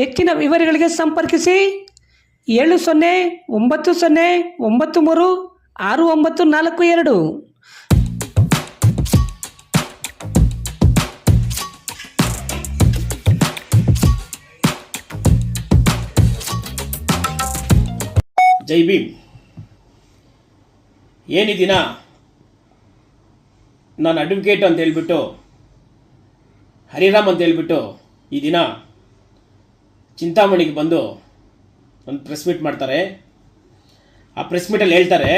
ಹೆಚ್ಚಿನ ವಿವರಗಳಿಗೆ ಸಂಪರ್ಕಿಸಿ ಏಳು ಸೊನ್ನೆ ಒಂಬತ್ತು ಸೊನ್ನೆ ಒಂಬತ್ತು ಮೂರು ಆರು ಒಂಬತ್ತು ನಾಲ್ಕು ಎರಡು. ಜೈ ಭೀಮ್. ಏನು ಈ ದಿನ ನಾನು ಅಡ್ವೊಕೇಟ್ ಅಂತ ಹೇಳ್ಬಿಟ್ಟು, ಹರಿರಾಮ್ ಅಂತ ಹೇಳ್ಬಿಟ್ಟು ಈ ದಿನ ಚಿಂತಾಮಣಿಗೆ ಬಂದು ಒಂದು ಪ್ರೆಸ್ ಮೀಟ್ ಮಾಡ್ತಾರೆ. ಆ ಪ್ರೆಸ್ ಮೀಟಲ್ಲಿ ಹೇಳ್ತಾರೆ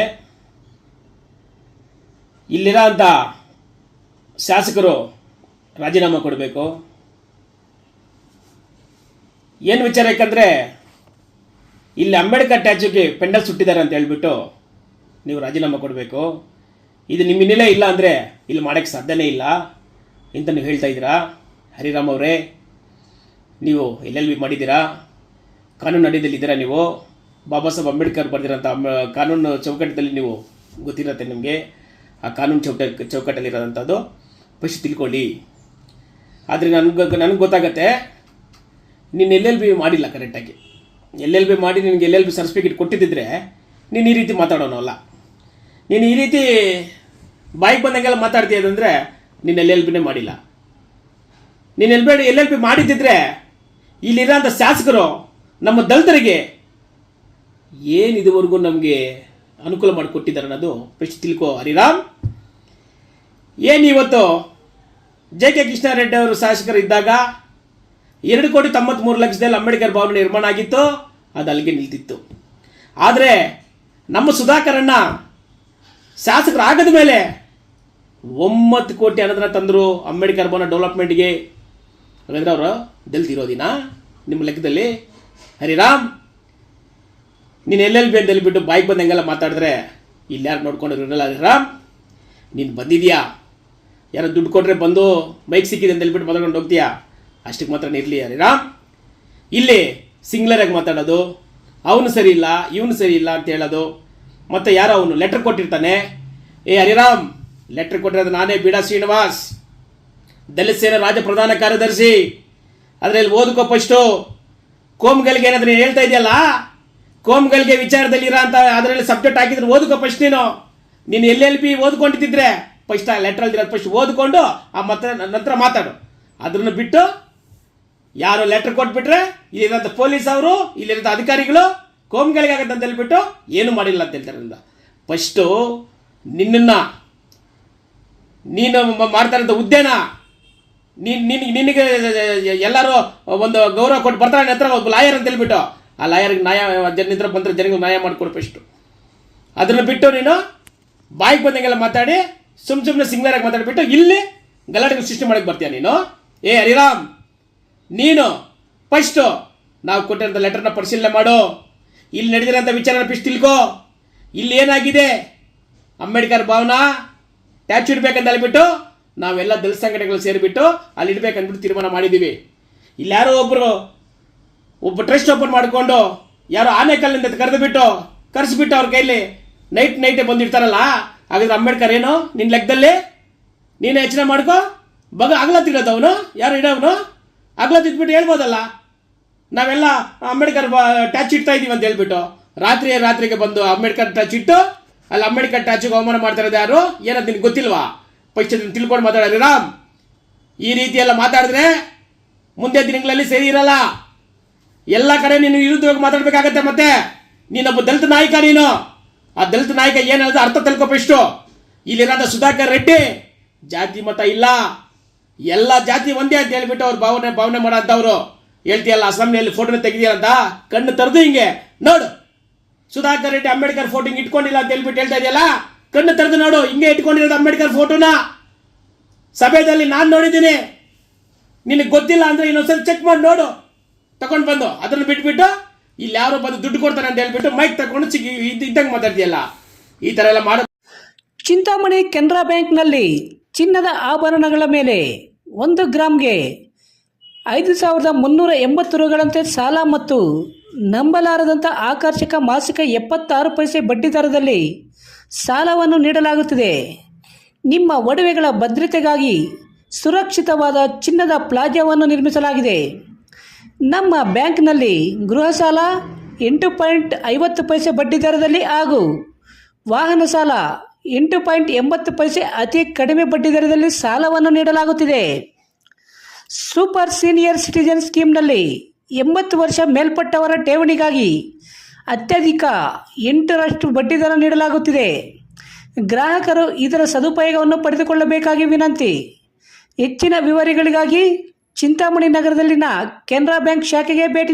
ಇಲ್ಲಿರೋ ಅಂಥ ಶಾಸಕರು ರಾಜೀನಾಮೆ ಕೊಡಬೇಕು. ಏನು ವಿಚಾರ ಯಾಕಂದರೆ, ಇಲ್ಲಿ ಅಂಬೇಡ್ಕರ್ ಟ್ಯಾಚುಗೆ ಪೆಂಡಲ್ ಸುಟ್ಟಿದ್ದಾರೆ ಅಂತ ಹೇಳ್ಬಿಟ್ಟು ನೀವು ರಾಜೀನಾಮೆ ಕೊಡಬೇಕು. ಇದು ನಿಮ್ಮ ಹಿನ್ನೆಲೆ ಇಲ್ಲ ಅಂದರೆ ಇಲ್ಲಿ ಮಾಡೋಕ್ಕೆ ಸಾಧ್ಯನೇ ಇಲ್ಲ ಅಂತ ನೀವು ಹೇಳ್ತಾ ಇದ್ದೀರಾ? ಹರಿರಾಮ್ ಅವರೇ ನೀವು ಎಲ್ ಎಲ್ ಬಿ ಮಾಡಿದ್ದೀರಾ? ಕಾನೂನು ಅಡಿಯಲ್ಲಿದ್ದೀರಾ ನೀವು? ಬಾಬಾ ಸಾಹೇಬ್ ಅಂಬೇಡ್ಕರ್ ಬರೆದಿರೋಂಥ ಕಾನೂನು ಚೌಕಟ್ಟದಲ್ಲಿ ನೀವು ಗೊತ್ತಿರತ್ತೆ ನಿಮಗೆ. ಆ ಕಾನೂನು ಚೌಕ ಚೌಕಟ್ಟಲ್ಲಿರೋದಂಥದ್ದು ಫಸ್ಟ್ ತಿಳ್ಕೊಳ್ಳಿ. ಆದರೆ ನನಗೆ ನನಗೆ ಗೊತ್ತಾಗತ್ತೆ, ನೀನು ಎಲ್ ಬಿ ಮಾಡಿಲ್ಲ ಕರೆಕ್ಟಾಗಿ ಎಲ್ ಬಿ ಮಾಡಿ ನಿನಗೆ ಎಲ್ ಬಿ ಸರ್ಟಿಫಿಕೇಟ್ ಕೊಟ್ಟಿದ್ದಿದ್ರೆ ನೀನು ಈ ರೀತಿ ಮಾತಾಡೋನು ಅಲ್ಲ. ನೀನು ಈ ರೀತಿ ಬಾಯಿಗೆ ಬಂದಂಗೆಲ್ಲ ಮಾತಾಡ್ತೀಯದಂದರೆ ನೀನು ಎಲ್ ಎಲ್ ಬಿನೇ ಮಾಡಿಲ್ಲ. ನೀನು ಎಲ್ ಬಿ ಎಲ್ ಬಿ ಮಾಡಿದ್ದಿದ್ರೆ ಇಲ್ಲಿರೋಂಥ ಶಾಸಕರು ನಮ್ಮ ದಲಿತರಿಗೆ ಏನು ಇದುವರೆಗೂ ನಮಗೆ ಅನುಕೂಲ ಮಾಡಿಕೊಟ್ಟಿದ್ದಾರೆ ಅನ್ನೋದು ಪ್ರಶ್ನೆ ತಿಳ್ಕೋ ಹರಿರಾಮ್. ಏನು ಇವತ್ತು ಜೆ ಕೆ ಕೃಷ್ಣಾರೆಡ್ಡಿ ಅವರು ಶಾಸಕರಿದ್ದಾಗ ಎರಡು ಕೋಟಿ ತೊಂಬತ್ಮೂರು ಲಕ್ಷದಲ್ಲಿ ಅಂಬೇಡ್ಕರ್ ಭವನ ನಿರ್ಮಾಣ ಆಗಿತ್ತು, ಅದು ಅಲ್ಲಿಗೆ ನಿಲ್ತಿತ್ತು. ಆದರೆ ನಮ್ಮ ಸುಧಾಕರಣ್ಣ ಶಾಸಕರಾಗದ ಮೇಲೆ ಒಂಬತ್ತು ಕೋಟಿ ಹಣದನ್ನ ತಂದರು ಅಂಬೇಡ್ಕರ್ ಭವನ ಡೆವಲಪ್ಮೆಂಟ್ಗೆ ಹಾಗಾದ್ರೆ ಅವರು ದಲ್ತಿರೋದಿನ ನಿಮ್ಮ ಲೆಕ್ಕದಲ್ಲಿ, ಹರಿರಾಮ್, ನೀನು ಎಲ್ಲೆಲ್ಲಿ ಬೇಂದಲ್ಲಿ ಬೈಕ್ ಬಂದ ಬಂದಂಗೆಲ್ಲ ಮಾತಾಡಿದ್ರೆ ಇಲ್ಲಿ ಯಾರು ನೋಡ್ಕೊಂಡು ಇರಲ್ಲ ಹರಿರಾಮ್? ನೀನು ಬಂದಿದ್ಯಾ? ಯಾರೋ ದುಡ್ಡು ಕೊಟ್ಟರೆ ಬಂದು ಬೈಕ್ ಸಿಕ್ಕಿದೆ ಅಂತ ಹೇಳ್ಬಿಟ್ಟು ಮಾತಾಡ್ಕೊಂಡು ಹೋಗ್ತೀಯಾ? ಅಷ್ಟಕ್ಕೆ ಮಾತ್ರ ಇರಲಿ ಹರಿರಾಮ್. ಇಲ್ಲಿ ಸಿಂಗ್ಲರಾಗಿ ಮಾತಾಡೋದು. ಅವನು ಸರಿ ಇಲ್ಲ, ಇವನು ಸರಿ ಇಲ್ಲ ಅಂತ ಹೇಳೋದು. ಮತ್ತು ಯಾರೋ ಅವನು ಲೆಟ್ರ್ ಕೊಟ್ಟಿರ್ತಾನೆ. ಏ ಹರಿರಾಮ್ ಲೆಟ್ರ್ ಕೊಟ್ಟಿರೋದು ನಾನೇ ಬೀಡಾ ಶ್ರೀನಿವಾಸ್. ದಲಿತ ಸೇನೆ ರಾಜ್ಯ ಪ್ರಧಾನ ಕಾರ್ಯದರ್ಶಿ. ಅದರಲ್ಲಿ ಓದ್ಕೋ ಫಸ್ಟು ಕೋಮ್ಗಳಿಗೆ ಏನಾದ್ರೂ ಹೇಳ್ತಾ ಇದೆಯಲ್ಲ? ಕೋಮ್ಗಳಿಗೆ ವಿಚಾರದಲ್ಲಿ ಇರೋ ಅಂತ ಅದರಲ್ಲಿ ಸಬ್ಜೆಕ್ಟ್ ಹಾಕಿದ್ರೆ ಓದ್ಕೋ ಫಸ್ಟ್ ನೀನು. ನೀನು ಎಲ್ ಎಲ್ ಪಿ ಓದ್ಕೊಂಡಿದ್ದಿದ್ರೆ ಫಸ್ಟ್ ಆ ಲೆಟ್ರಲ್ಲಿ ಇರೋದು ಫಸ್ಟ್ ಓದ್ಕೊಂಡು ಆ ಮತ್ತೆ ನಂತರ ಮಾತಾಡು. ಅದನ್ನು ಬಿಟ್ಟು ಯಾರು ಲೆಟ್ರ್ ಕೊಟ್ಬಿಟ್ರೆ ಇಲ್ಲಿರೋಂಥ ಪೊಲೀಸ್ ಅವರು ಇಲ್ಲಿರೋಂಥ ಅಧಿಕಾರಿಗಳು ಕೋಮ್ಗಳಿಗೆ ಆಗುತ್ತೆ ಅಂತ ಹೇಳ್ಬಿಟ್ಟು ಏನು ಮಾಡಿಲ್ಲ ಅಂತ ಹೇಳ್ತಾರೆ ಫಸ್ಟು ನಿನ್ನನ್ನು ನೀನು ಮಾಡ್ತಾರಂಥ ಹುದ್ದೆನ ನೀನು ನಿನಗೆ ನಿನಗೆ ಎಲ್ಲರೂ ಒಂದು ಗೌರವ ಕೊಟ್ಟು ಬರ್ತಾರೆ ನಂತರ ಒಬ್ಬ ಲಾಯರ್ ಅಂತ ಹೇಳ್ಬಿಟ್ಟು. ಆ ಲಾಯರ್ಗೆ ನ್ಯಾಯ, ಜನ ಬಂದ್ರೆ ಜನರಿಗೆ ನ್ಯಾಯ ಮಾಡಿಕೊಡು ಫಸ್ಟು ಅದನ್ನು ಬಿಟ್ಟು ನೀನು ಬಾಯಿಗೆ ಬಂದಂಗೆಲ್ಲ ಮಾತಾಡಿ, ಸುಮ್ ಸುಮ್ಮನೆ ಸಿಂಗ್ಲರಾಗಿ ಮಾತಾಡಿಬಿಟ್ಟು ಇಲ್ಲಿ ಗಲಾಟೆ ಸೃಷ್ಟಿ ಮಾಡಕ್ಕೆ ಬರ್ತೀಯ ನೀನು? ಏ ಹರಿರಾಮ್, ನೀನು ಫಸ್ಟು ನಾವು ಕೊಟ್ಟಿರೋಂಥ ಲೆಟರ್ನ ಪರಿಶೀಲನೆ ಮಾಡು. ಇಲ್ಲಿ ನಡೆದಿರೋಂಥ ವಿಚಾರನ ಪಿಸ್ಟ್ ತಿಳ್ಕೊ. ಇಲ್ಲಿ ಏನಾಗಿದೆ? ಅಂಬೇಡ್ಕರ್ ಭವನ ಟ್ಯಾಚ್ ಇಡ್ಬೇಕಂತ ಹೇಳ್ಬಿಟ್ಟು ನಾವೆಲ್ಲ ದಲಿತ ಸಂಘಟನೆಗಳು ಸೇರಿಬಿಟ್ಟು ಅಲ್ಲಿ ಇಡ್ಬೇಕಂದ್ಬಿಟ್ಟು ತೀರ್ಮಾನ ಮಾಡಿದ್ದೀವಿ. ಇಲ್ಲಾರೋ ಒಬ್ಬರು ಒಬ್ಬ ಟ್ರಸ್ಟ್ ಓಪನ್ ಮಾಡಿಕೊಂಡು ಯಾರೋ ಆನೆಕಲ್ಲಿಂದ ಕರೆದು ಬಿಟ್ಟು ಕರೆಸಿಬಿಟ್ಟು ಅವ್ರ ಕೈಲಿ ನೈಟ್ ನೈಟೇ ಬಂದಿರ್ತಾರಲ್ಲ, ಹಾಗಾದ್ರೆ ಅಂಬೇಡ್ಕರ್ ಏನು ನಿನ್ನ ಲೆಕ್ಕದಲ್ಲಿ ನೀನು ಯೋಚನೆ ಮಾಡ್ಕೋ, ಬಗ ಆಗ್ಲತ್ತಿರೋದು ಅವನು, ಯಾರು ಇಡೋವನು ಆಗ್ಲತ್ತಿದ್ಬಿಟ್ಟು ಹೇಳ್ಬೋದಲ್ಲ? ನಾವೆಲ್ಲ ಅಂಬೇಡ್ಕರ್ ಟ್ಯಾಚ್ ಇಡ್ತಾ ಇದೀವಿ ಅಂತ ಹೇಳ್ಬಿಟ್ಟು ರಾತ್ರಿ ರಾತ್ರಿಗೆ ಬಂದು ಅಂಬೇಡ್ಕರ್ ಟಚ್ ಇಟ್ಟು, ಅಲ್ಲಿ ಅಂಬೇಡ್ಕರ್ ಟ್ಯಾಚಿಗೆ ಅವಮಾನ ಮಾಡ್ತಾ ಇರೋದು ಯಾರು? ಏನದು ನಿನ್ಗೆ ಗೊತ್ತಿಲ್ವಾ? ಪಕ್ಷ ತಿಳ್ಕೊಂಡು ಮಾತಾಡೋದು ರಾಮ್. ಈ ರೀತಿಯೆಲ್ಲ ಮಾತಾಡಿದ್ರೆ ಮುಂದೆ ದಿನಗಳಲ್ಲಿ ಸರಿ ಇರಲ್ಲ. ಎಲ್ಲ ಕಡೆ ನೀನು ವಿರುದ್ಧವಾಗಿ ಮಾತಾಡ್ಬೇಕಾಗತ್ತೆ ಮತ್ತೆ. ನೀನೊಬ್ಬ ದಲಿತ ನಾಯಕ ನೀನು. ಆ ದಲಿತ ನಾಯಕ ಏನದ ಅರ್ಥ ತಿಳ್ಕೊಪ್ಪ ಇಷ್ಟು. ಇಲ್ಲಿರೋದ ಸುಧಾಕರ್ ರೆಡ್ಡಿ ಜಾತಿ ಮತ ಇಲ್ಲ. ಎಲ್ಲ ಜಾತಿ ಒಂದೇ ಅಂತ ಹೇಳ್ಬಿಟ್ಟು ಅವ್ರು ಭಾವನೆ ಭಾವನೆ ಮಾಡೋ ಅಂತವ್ರು ಹೇಳ್ತೀಯಲ್ಲ ಅಸೆಂಬ್ಲಿಯಲ್ಲಿ ಫೋಟೋನ ತೆಗಿದೀಯಂತ ಕಣ್ಣು ತರದು ಹಿಂಗೆ. ನೋಡು. ಸುಧಾಕರ್ ರೆಡ್ಡಿ ಅಂಬೇಡ್ಕರ್ ಫೋಟೋ ಇಟ್ಕೊಂಡಿಲ್ಲ ಅಂತ ಹೇಳ್ಬಿಟ್ಟು ಹೇಳ್ತಾ ಇದೆಯಲ್ಲ? ಕಣ್ಣು ತೆರೆದು ನೋಡು, ಹಿಂಗೆ ಇಟ್ಕೊಂಡಿರೋದು ಅಂಬೇಡ್ಕರ್ ಫೋಟೋನ. ಸಭೆಯಲ್ಲಿ ನಾನು ನೋಡಿದ್ದೀನಿ. ನಿನಗೆ ಗೊತ್ತಿಲ್ಲ ಅಂದರೆ ಇನ್ನೊಂದ್ಸಲ ಚೆಕ್ ಮಾಡಿ ನೋಡು. ತಗೊಂಡು ಬಂದು. ಅದನ್ನು ಬಿಟ್ಬಿಟ್ಟು ಇಲ್ಲಿ ಯಾರೋ ಬಂದು ದುಡ್ಡು ಕೊಡ್ತಾರೆ ಅಂತ ಹೇಳ್ಬಿಟ್ಟು ಮೈಕ್ ತಗೊಂಡು ಇದ್ದ ಇದ್ದಂಗೆ ಮಾತಾಡ್ತೀಯಲ್ಲ. ಈ ಥರ ಎಲ್ಲ ಮಾಡೋ. ಚಿಂತಾಮಣಿ ಕೆನರಾ ಬ್ಯಾಂಕ್ನಲ್ಲಿ ಚಿನ್ನದ ಆಭರಣಗಳ ಮೇಲೆ ಒಂದು ಗ್ರಾಮ್ಗೆ ಐದು ಸಾವಿರದ ಮುನ್ನೂರ ಎಂಬತ್ತು ರುಗಳಂತೆ ಸಾಲ ಮತ್ತು ನಂಬಲಾರದಂಥ ಆಕರ್ಷಕ ಮಾಸಿಕ ಎಪ್ಪತ್ತಾರು ಪೈಸೆ ಬಡ್ಡಿ ದರದಲ್ಲಿ ಸಾಲವನ್ನು ನೀಡಲಾಗುತ್ತಿದೆ. ನಿಮ್ಮ ಒಡವೆಗಳ ಭದ್ರತೆಗಾಗಿ ಸುರಕ್ಷಿತವಾದ ಚಿನ್ನದ ಪ್ಲಾಜಾವನ್ನು ನಿರ್ಮಿಸಲಾಗಿದೆ. ನಮ್ಮ ಬ್ಯಾಂಕ್ನಲ್ಲಿ ಗೃಹ ಸಾಲ, ಎಂಟು ಪಾಯಿಂಟ್ ಐವತ್ತು ಪೈಸೆ ಬಡ್ಡಿ ದರದಲ್ಲಿ ಹಾಗೂ ವಾಹನ ಸಾಲ, ಎಂಟು ಪಾಯಿಂಟ್ ಎಂಬತ್ತು ಪೈಸೆ ಅತಿ ಕಡಿಮೆ ಬಡ್ಡಿ ದರದಲ್ಲಿ ಸಾಲವನ್ನು ನೀಡಲಾಗುತ್ತಿದೆ. ಸೂಪರ್ ಸೀನಿಯರ್ ಸಿಟಿಜನ್ ಸ್ಕೀಮ್ನಲ್ಲಿ ಎಂಬತ್ತು ವರ್ಷ ಮೇಲ್ಪಟ್ಟವರ ಠೇವಣಿಗಾಗಿ ಅತ್ಯಧಿಕ ಎಂಟರಷ್ಟು ಬಡ್ಡಿದರ ನೀಡಲಾಗುತ್ತಿದೆ. ಗ್ರಾಹಕರು ಇದರ ಸದುಪಯೋಗವನ್ನು ಪಡೆದುಕೊಳ್ಳಬೇಕಾಗಿ ವಿನಂತಿ. ಹೆಚ್ಚಿನ ವಿವರಗಳಿಗಾಗಿ ಚಿಂತಾಮಣಿ ನಗರದಲ್ಲಿನ ಕೆನರಾ ಬ್ಯಾಂಕ್ ಶಾಖೆಗೆ ಭೇಟಿ